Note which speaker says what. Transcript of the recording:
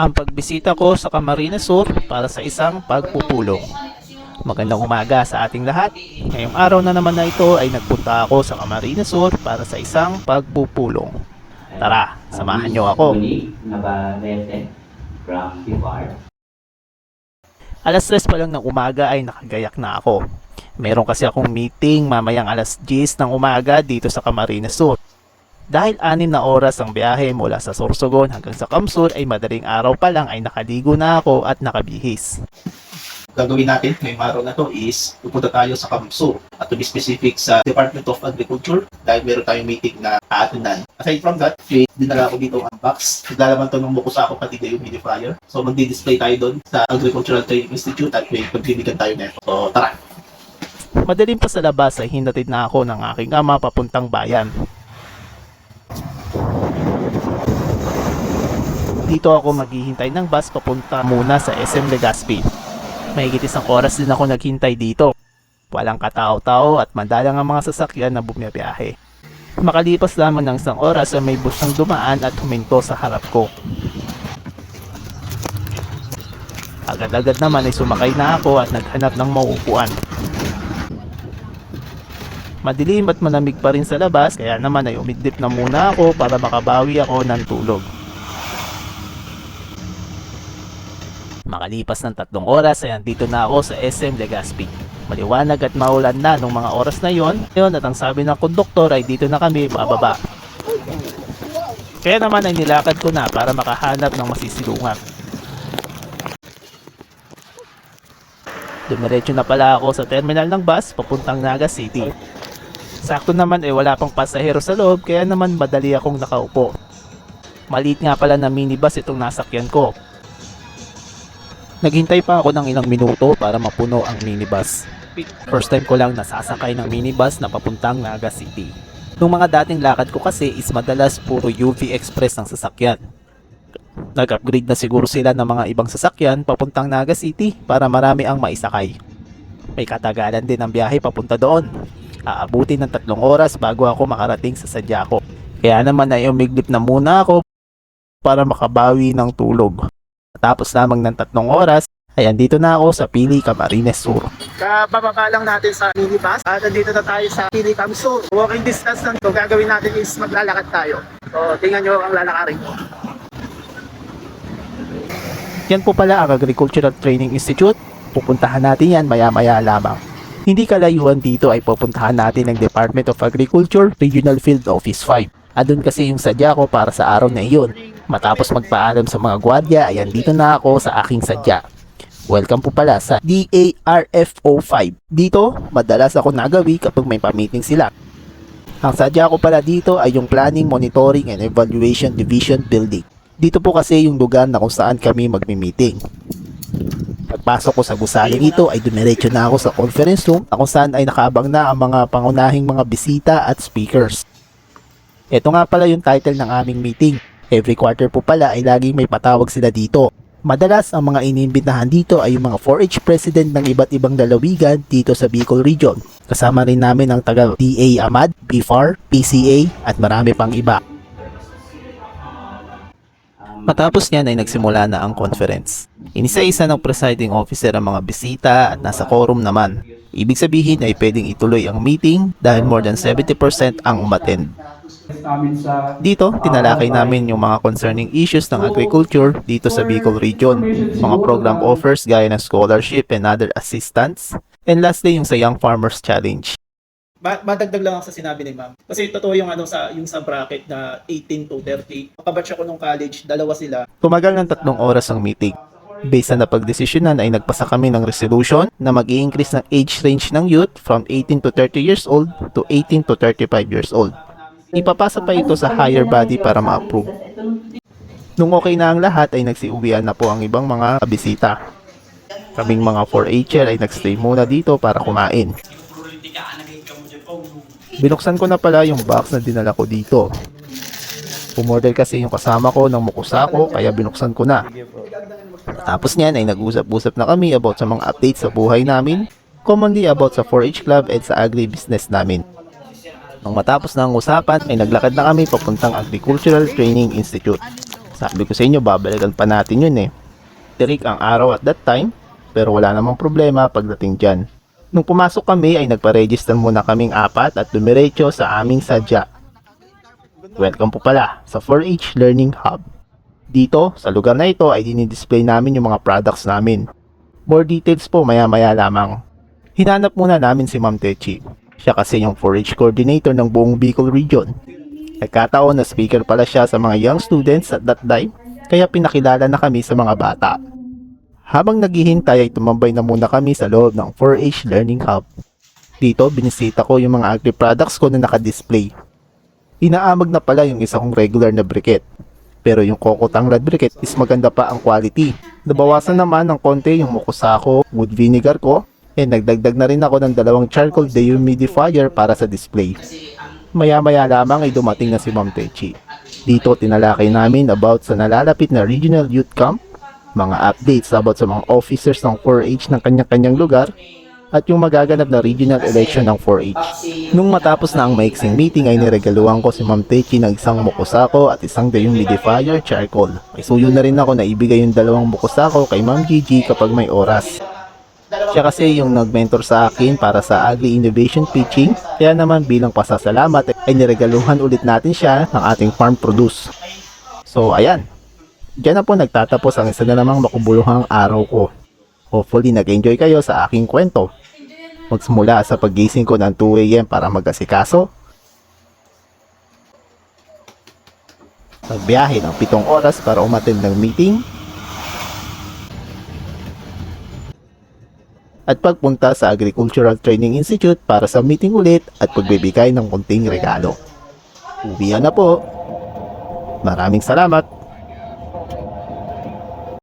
Speaker 1: ang pagbisita ko sa Camarines Sur para sa isang pagpupulong. Magandang umaga sa ating lahat. Ngayong araw na naman na ito ay nagpunta ako sa Camarines Sur para sa isang pagpupulong. Tara, samahan niyo ako. Alas 3 pa lang ng umaga ay nakagayak na ako. Meron kasi akong meeting mamayang alas 10 ng umaga dito sa Camarines Sur. Dahil anim na oras ang biyahe mula sa Sorsogon hanggang sa Kamsur ay madaling araw pa lang ay nakaligo na ako at nakabihis. Gagawin natin ngayong araw na to is pupunta tayo sa Kamsur at to be specific sa Department of Agriculture dahil meron tayong meeting na aatunan. Aside from that, may dinala ko dito ang box. Naglalaman to ng buko sa ako pati na yung humidifier. So magdi-display tayo doon sa Agricultural Training Institute at may pagbibigyan tayo nito. So tara! Madaling pa sa labas ay hinatid na ako ng aking ama papuntang bayan. Dito ako maghihintay ng bus papunta muna sa SM Legazpi. Mahigit isang oras din ako naghintay dito. Walang katao-tao at madalang ang mga sasakyan na bumiyabiyahe. Makalipas lamang ng isang oras ay may bus ang dumaan at huminto sa harap ko. Agad-agad naman ay sumakay na ako at naghanap ng mauupuan. Madilim at malamig pa rin sa labas kaya naman ay umidlip na muna ako para makabawi ako ng tulog. Makalipas ng tatlong oras ay andito na ako sa SM Legazpi. Maliwanag at maulan na nung mga oras na yon. Yun at ang sabi ng konduktor ay dito na kami bababa. Kaya naman ay nilakad ko na para makahanap ng masisilungan. Dumiretso na pala ako sa terminal ng bus papuntang Naga City. Sakto naman ay wala pang pasahero sa loob kaya naman madali akong nakaupo. Maliit nga pala na minibus itong nasakyan ko. Naghintay pa ako ng ilang minuto para mapuno ang minibus. First time ko lang nasasakay ng minibus na papuntang Naga City. Nung mga dating lakad ko kasi is madalas puro UV Express ang sasakyan. Nag-upgrade na siguro sila ng mga ibang sasakyan papuntang Naga City para marami ang maisakay. May katagalan din ang biyahe papunta doon. Aabutin ng tatlong oras bago ako makarating sa sadya ko. Kaya naman ay umiglip na muna ako para makabawi ng tulog. Tapos lamang ng tatlong oras, ay andito na ako sa Pili Camarines Sur. Kabababa lang natin sa minibus at andito na tayo sa Pili Cam Sur. Walking distance lang to, gagawin natin is maglalakad tayo. So, tingnan nyo ang lalakarin ko. Yan po pala ang Agricultural Training Institute. Pupuntahan natin yan maya-maya lamang. Hindi kalayuan dito ay pupuntahan natin ng Department of Agriculture Regional Field Office 5. Andun kasi yung sadya ko para sa araw na iyon. Matapos magpaalam sa mga gwardiya ay andito na ako sa aking sadya. Welcome po pala sa DARFO 5. Dito, madalas ako nagawi kapag may pa-meeting sila. Ang sadya ko pala dito ay yung Planning, Monitoring and Evaluation Division Building. Dito po kasi yung lugar na kung saan kami magmi-meeting. Pagpasok ko sa gusaling ito ay dumiretso na ako sa conference room na kung saan ay nakaabang na ang mga pangunahing mga bisita at speakers. Ito nga pala yung title ng aming meeting. Every quarter po pala ay laging may patawag sila dito. Madalas ang mga iniimbitahan dito ay yung mga 4-H president ng iba't ibang lalawigan dito sa Bicol Region. Kasama rin namin ang taga DA Amad, BFAR, PCA at marami pang iba. Matapos niyan ay nagsimula na ang conference. Inisa-isa ng presiding officer ang mga bisita at nasa quorum naman. Ibig sabihin ay pwedeng ituloy ang meeting dahil more than 70% ang umattend.
Speaker 2: Namin sa
Speaker 1: Dito, tinalakay namin yung mga concerning issues ng agriculture dito sa Bicol Region. Mga program offers gaya ng scholarship and other assistance. And lastly, yung sa Young Farmers Challenge. Ba madagdag lang ako sa sinabi ni ma'am. Kasi totoo yung ano sa yung sa bracket na 18 to 30. Kabatch ako nung college, dalawa sila. Tumagal ng tatlong oras ang meeting. Based na napagdesisyonan ay nagpasa kami ng resolution na mag increase ng age range ng youth from 18 to 30 years old to 18 to 35 years old. Ipapasa pa ito sa higher body para ma-approve. Nung okay na ang lahat ay nagsiuwian na po ang ibang mga bisita. Kaming mga 4H'er ay nagstay muna dito para kumain. Binuksan ko na pala yung box na dinala ko dito. Pumorder kasi yung kasama ko ng mukusako kaya binuksan ko na. Tapos niyan ay nag-usap-usap na kami about sa mga updates sa buhay namin, commonly about sa 4-H Club at sa agri-business namin. Nung matapos na ang usapan ay naglakad na kami papuntang Agricultural Training Institute. Sabi ko sa inyo, babalikan pa natin yun eh. Tirik ang araw at that time, pero wala namang problema pagdating dyan. Nung pumasok kami ay nagpa-register muna kaming apat at dumiretso sa aming sadya. Welcome po pala sa 4H Learning Hub. Dito, sa lugar na ito ay dinidisplay namin yung mga products namin. More details po maya-maya lamang. Hinanap muna namin si Ma'am Techi. Siya kasi yung 4H coordinator ng buong Bicol region. Nagkataon na speaker pala siya sa mga young students at that time, kaya pinakilala na kami sa mga bata. Habang naghihintay ay tumambay na muna kami sa loob ng 4H Learning Hub. Dito, binisita ko yung mga agri-products ko na nakadisplay. Inaamag na pala yung isa regular na briquette. Pero yung Coco Tanglad briquette is maganda pa ang quality. Nabawasan naman ng konti yung mukusako, wood vinegar ko, and nagdagdag na rin ako ng dalawang charcoal dehumidifier para sa display. Maya-maya lamang ay dumating na si Ma'am Techi. Dito tinalakay namin about sa nalalapit na Regional Youth Camp, mga updates about sa mga officers ng 4H ng kanya-kanyang lugar, at yung magaganap na regional election ng 4H. Nung matapos na ang maiksing meeting ay niregaluhan ko si Ma'am Techi ng isang mukusako at isang dehumidifier charcoal. May suyo na rin ako na ibigay yung dalawang mukusako kay Ma'am Gigi kapag may oras. Siya kasi yung nag-mentor sa akin para sa Agri Innovation Pitching, kaya naman bilang pasasalamat ay niregaluhan ulit natin siya ng ating farm produce. So ayan, Diyan na po nagtatapos ang isa na namang makubuluhang araw ko. Hopefully nag-enjoy kayo sa aking kwento. Magsimula sa paggising ko ng 2am para mag-asikaso. Nagbiyahe ng 7 oras para umattend ng meeting. At pagpunta sa Agricultural Training Institute para sa meeting ulit at pagbibigay ng kunting regalo. Uwian na po. Maraming salamat.